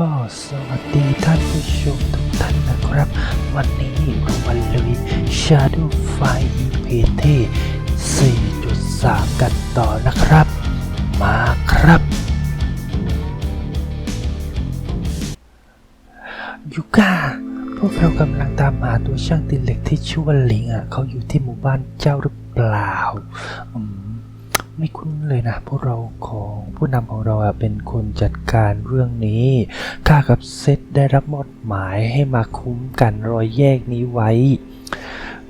ก็สวัสดีท่านผู้ชมทุกท่านนะครับ วันนี้เรามาลุย Shadow Fight EP ที่ 4.3 กันต่อนะครับ มาครับ ยูก้าพวกเรากำลังตามหาตัวช่างตินเหล็กที่ชื่อว่าลิงอะเขาอยู่ที่หมู่บ้านเจ้าหรือเปล่าอืม ไม่คุ้นเลยนะพวกเราของผู้นำของเราเป็นคนจัดการเรื่องนี้ข้ากับเซตได้รับมอบหมายให้มาคุ้มกันรอยแยกนี้ไว้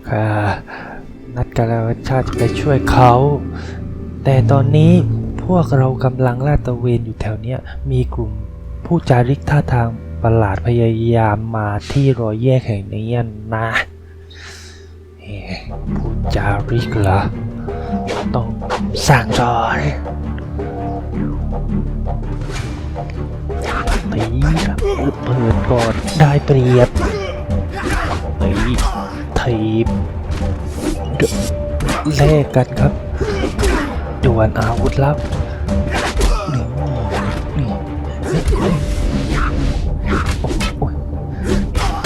ข้านัดกันแล้วชาติจะไปช่วยเขา แต่ตอนนี้พวกเรากำลังลาดตระเวนอยู่แถวเนี้ยมีกลุ่มผู้จาริกท่าทางประหลาดพยายามมาที่รอยแยกแห่งนี้นะผู้จาริกเหรอ ต้องสั่งสอนตีครับเปิดก่อนได้เปรียบตีทีบเดแลกกันครับดวลอาวุธลับนี่นี่โอ้ย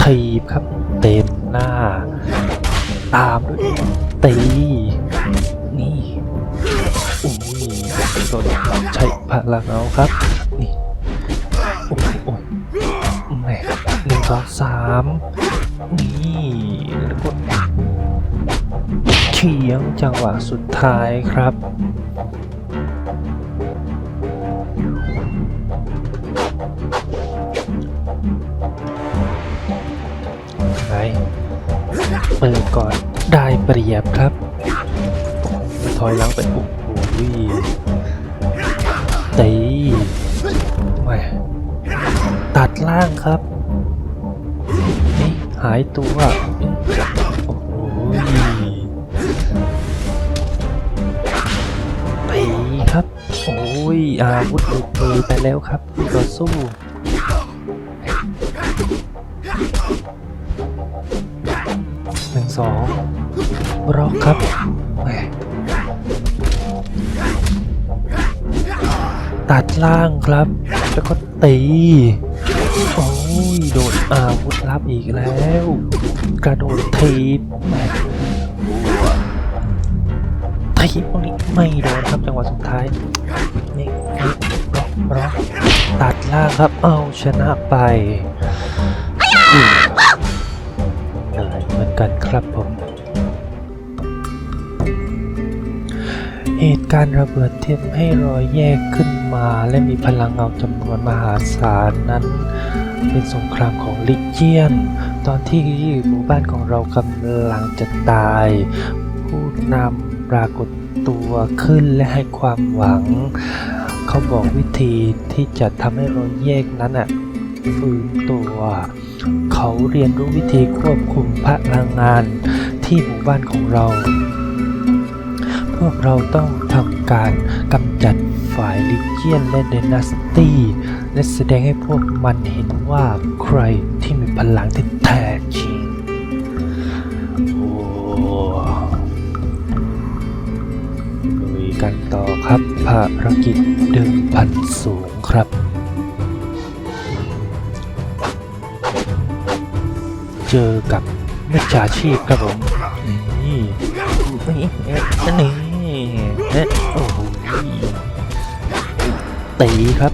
ทีบครับ เต็มหน้า ตามด้วยตี ใช้พลังเอาครับ นี่ โอ้ยโอ้ยแหม่หนึ่งสองสามนี่แล้วก็เฉียงจังหวะสุดท้ายครับไงเปิดก่อนได้เปรียบครับ ถอยหลังไปโอ้โห ตีแหม่ตัดล่างครับ นี่หายตัวโอ้โหตีครับ โอ้ยอาวุธหลุดมือไปแล้วครับต่อสู้หนึ่งสองบล็อกครับ ตัดล่างครับ แล้วก็ตี โอ้ย โดนอาวุธลับอีกแล้ว กระโดดทีบแหมทีบตรงนี้ไม่โดนครับจังหวะสุดท้าย นี่นี่บล็อกบล็อกตัดล่างครับ เอาชนะไปอืมเหนื่อยเหมือนกันครับผม เหตุการณ์ระเบิดที่ทำให้รอยแยกขึ้นมา และมีพลังเงาจำนวนมหาศาลนั้น เป็นสงครามของลิเจียน ตอนที่หมู่บ้านของเรากำลังจะตาย ผู้นำปรากฏตัวขึ้นและให้ความหวัง เขาบอกวิธีที่จะทำให้รอยแยกนั้นอะฟื้นตัว เขาเรียนรู้วิธีควบคุมพลังงานที่หมู่บ้านของเรา พวกเราต้องทำการกำจัดฝ่ายลิเจียนและเดนาสตี้และแสดงให้พวกมันเห็นว่าใครที่มีพลังที่แท้จริงโอ้ลุยกันต่อครับภารกิจเดิมพันสูงครับเจอกับมิจฉาชีพครับผมนี่นี่นี่นี่ะโอ้โหตีครับ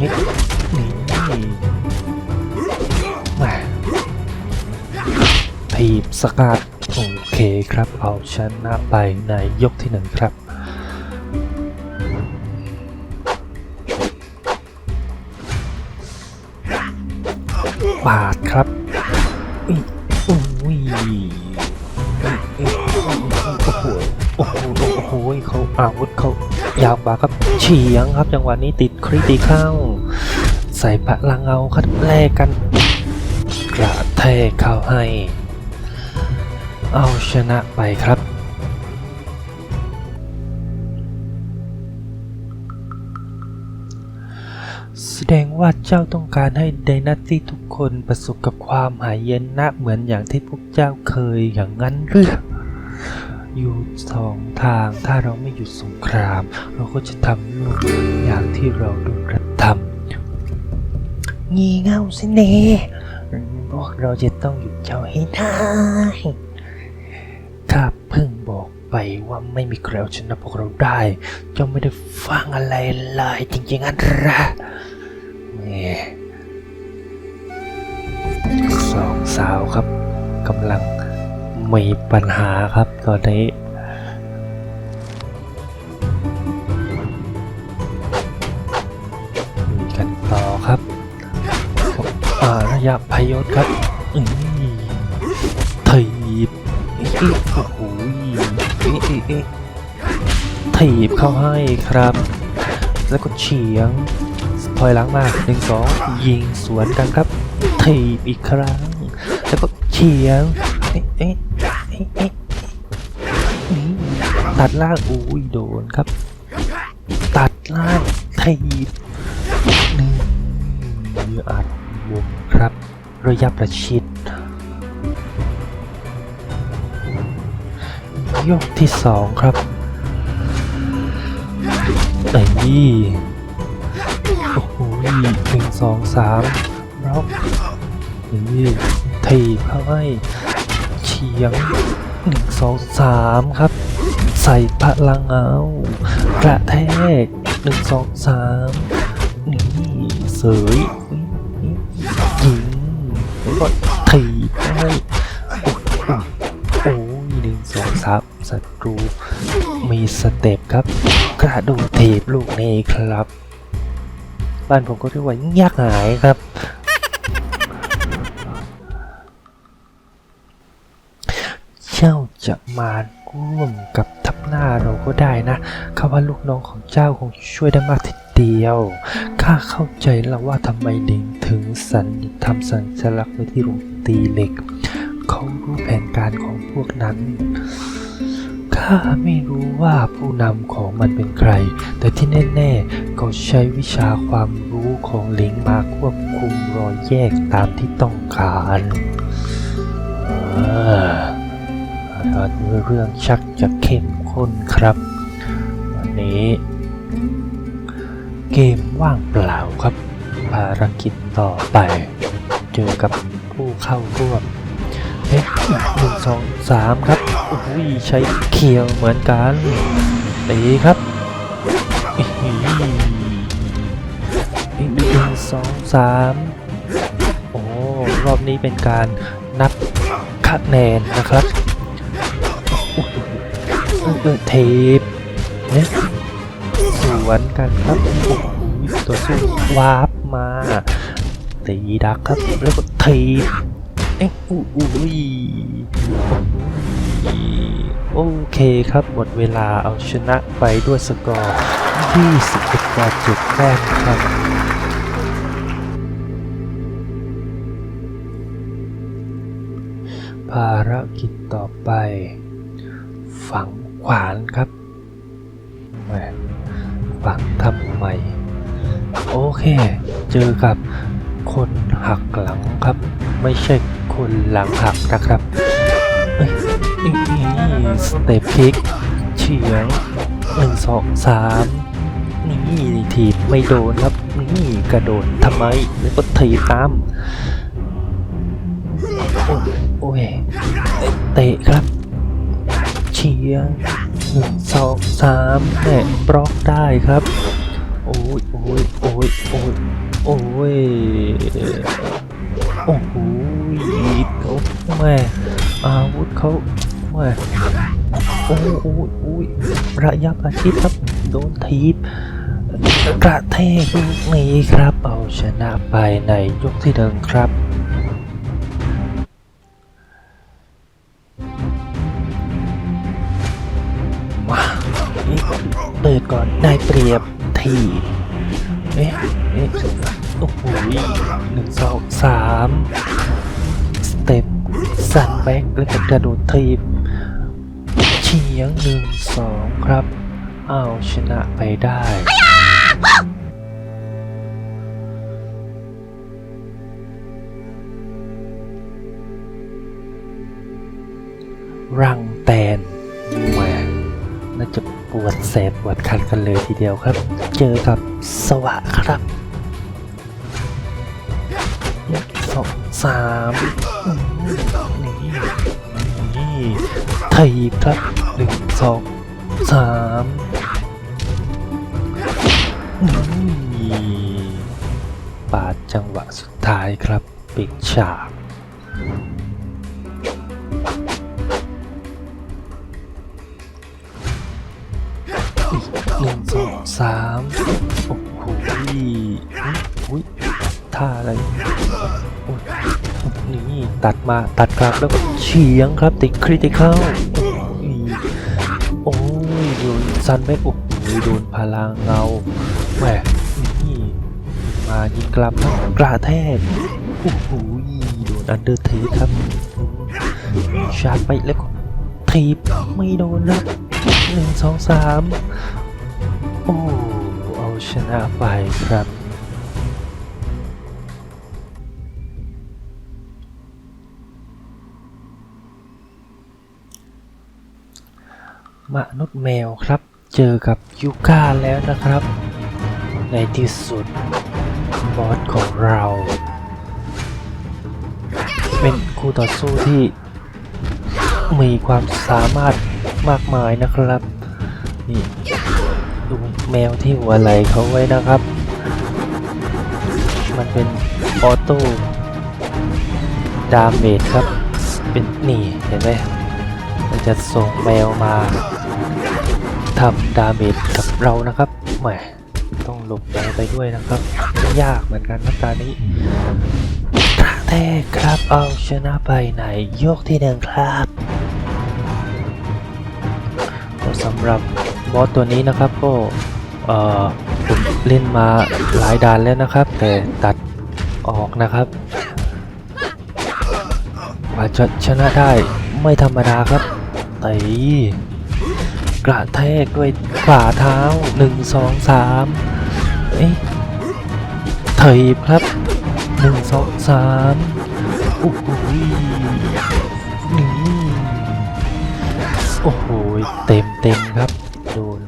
นี่นี่แม่ทีบสกัดโอเคครับ เอาชนะไปในยกที่หนึ่งครับปาดครับอุ้ยอุ้ย อาวุธเขายาวกว่าครับเฉียงครับ จังหวะนี้ติดคริติเข้า ใส่พลังเงาคัดแลกกัน กระแทกเข้าให้ เอาชนะไปครับแสดงว่าเจ้าต้องการให้ไดนาตี้ทุกคนประสบกับความหายนะเหมือนอย่างที่พวกเจ้าเคยอย่างนั้นหรือ อยู่สองทาง ถ้าเราไม่หยุดสงคราม เราก็จะทำโลกอย่างที่เราโดนกระทำงีเง่าสิเน่พวกเราจะต้องหยุดเจ้าให้ได้ข้าเพิ่งบอกไปว่าไม่มีใครเอาชนะพวกเราได้ เจ้าไม่ได้ฟังอะไรเลยจริงๆอันละแหมสองสาวครับกำลัง มีปัญหาครับตอนนี้มีกันต่อครับอาระยะพยศครับอืมถีบโอ้โหถีบเข้าให้ครับ แล้วก็เฉียงถอยหลังมาหนึ่งสองยิงสวนกันครับถีบอีกครั้ง แล้วก็เฉียง ตัดล่างอุ้ยโดนครับ ตัดล่างถีบหนึ่งมืออัดวงครับ ระยะประชิดยกที่สองครับไอ้นี่โอ้โหหนึ่งสองสามบล็อกนี่ถีบเข้าให้ เฉียงหนึ่งสองสามครับ ใส่พลังเอากระแทกหนึ่งสองสามนี่เสยยิงแล้วก็ถีบให้โอ้ยหนึ่งสองสามศัตรูมีสเต็ปครับ กระโดดถีบลูกนี้ครับ บ้านผมก็เรียกว่ายักหายครับ เจ้าจะมาร่วมกับทัพหน้าเราก็ได้นะข้าว่าลูกน้องของเจ้าคงช่วยได้มากทีเดียว ข้าเข้าใจแล้วว่าทำไมลิงถึงสันทำสัญลักษณ์ไว้ที่โรงตีเหล็ก เขารู้แผนการของพวกนั้น ข้าไม่รู้ว่าผู้นำของมันเป็นใคร แต่ที่แน่ๆเขาใช้วิชาความรู้ของลิงมาควบคุมรอยแยกตามที่ต้องการอ่า ตอนนี้เรื่องชักจะเข้มข้นครับ วันนี้ เกมว่างเปล่าครับ ภารกิจต่อไป เจอกับผู้เข้าร่วมเอ๊ะหนึ่งสองสามครับอุ้ยใช้เคียวเหมือนกันตีครับหลีอีกหนึ่งสองสามโอ้รอบนี้เป็นการนับคะแนนนะครับ เทปเนี่ยสวนกันครับโอ้โหตัวสู้วาร์ปมาตีดักครับแล้วก็ทีเอ๊ะอู้อู้ยโอเคครับหมดเวลาเอาชนะไปด้วยสกอร์ 21ต่อ7แต้มครับภารกิจต่อไป ฝัง ขวานครับแหมฝังทำไมโอเค เจอกับคนหักหลังครับ ไม่ใช่คนหลังหักนะครับเอ้ยนี่สเตปพิกเฉียงหนึ่งสองสามนี่ถีบไม่โดนครับ นี่กระโดดทำไมแล้วก็ถีบตาม โอ้โอ้ยเตะครับียงหนึ่งสองสามแหม่บล็อกได้ครับ โอ้ยโอ้ยโอ้ยโอ้ยโอ้ยโอ้โหเขาแม่อาวุธเขาแม่โอ้ยโอ้ยโอ้ยระยะประชิดครับโดนทีบกระแทกลูกนี้ครับเอาชนะไปในยกที่หนึ่งครับ เปิดก่อนได้เปรียบทีเอ๊ะเอ๊ะโอ้โหหนึ่งสองสามสเต็ปสันแบ็กแล้วก็กระโดดทีบเฉียงหนึ่งสองครับเอาชนะไปได้รังแตนแหมน่าจะ ปวดแสบปวดคันกันเลยทีเดียวครับ เจอกับสวะครับสามอืมนี่นี่ถีบครับหนึ่งสองสามนี่ปาดจังหวะสุดท้ายครับปิดฉาก หนึ่งสองสามโอ้โหอุ้ยท่าอะไรโอ้ยนี่ตัดมาตัดกลับแล้วก็เฉียงครับติดคริติคอลโอ้ยโดนซันแบ็กโอ้โหโดนพลังเงาแหวนี่มายิงกลับกระแทกโอ้โหโดนอันเดอร์เทคครับชาร์จไปแล้วก็ทีบไม่โดนนะหนึ่งสองสาม โอ้เอาชนะไปครับมนุษย์แมวครับ เจอกับยูก้าแล้วนะครับ ในที่สุด บอสของเรา เป็นคู่ต่อสู้ที่ มีความสามารถมากมายนะครับ นี่ ดูแมวที่หัวไหล่เขาไว้นะครับ มันเป็นออโต้ดาเมจครับ เป็นนี่เห็นไหมมันจะส่งแมวมาทำดาเมจกับเรานะครับแหมต้องหลบแมวไปด้วยนะครับ ยากเหมือนกันครับตอนนี้แทกครับเอาชนะไปในยกที่หนึ่งครับก็สำหรับ บอสตัวนี้นะครับก็เอ่อผมเล่นมาหลายด่านแล้วนะครับ แต่ตัดออกนะครับกว่าจะชนะได้ไม่ธรรมดาครับไตกระแทกด้วยฝ่าเท้า 1 2 3เอ๊ะถีบครับ 1 2 3โอ้โหนี่โอ้โหเต็มเต็มครับ ดน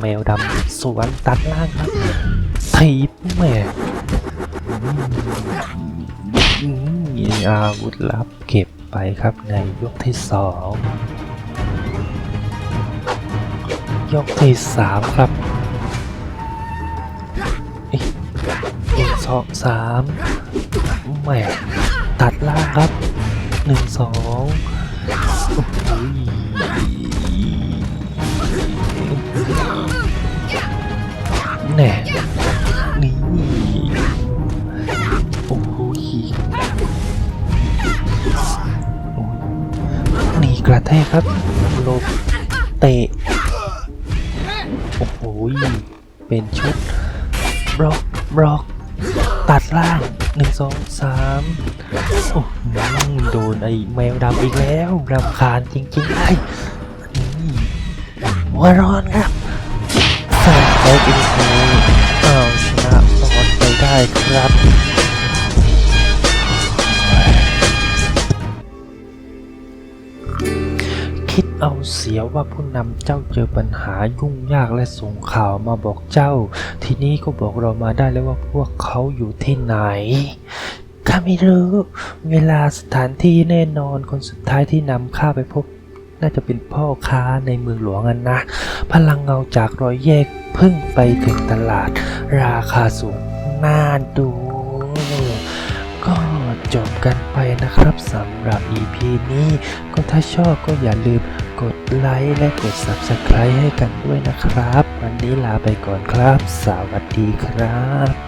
แมวดำสวนตัดล่างครับถีบแม่อืมมีอาวุธลับเก็บไปครับในยกที่สองยกที่สามครับอีกหนึ่งสองสามแม่ตัดล่างครับหนึ่งสองโอ้โแน่นี่โอ้โหนี่กระแทกครับลบเตะ โอ้โหเป็นชุดบล็อกบล็อก ตัดล่างหนึ่งสองสามโอ้โหโดนไอ้แมวดำอีกแล้วรำคาญจริงๆเลยนี่หัวร้อน ครับใส่ไปอีกแล้วเอาชนะบอสไปได้ครับ คิดเอาเสียว่าผู้นำเจ้าเจอปัญหายุ่งยากและส่งข่าวมาบอกเจ้า ทีนี้ก็บอกเรามาได้แล้วว่าพวกเขาอยู่ที่ไหนข้าไม่รู้เวลาสถานที่แน่นอนคนสุดท้ายที่นำข้าไปพบ น่าจะเป็นพ่อค้าในเมืองหลวงอันนะ พลังเงาจากรอยแยก เพิ่งไปถึงตลาด ราคาสูงน่าดู ก็จบกันไปนะครับสำหรับ EP นี้ ก็ถ้าชอบก็อย่าลืมกดไลค์และกด Subscribe ให้กันด้วยนะครับ วันนี้ลาไปก่อนครับ สวัสดีครับ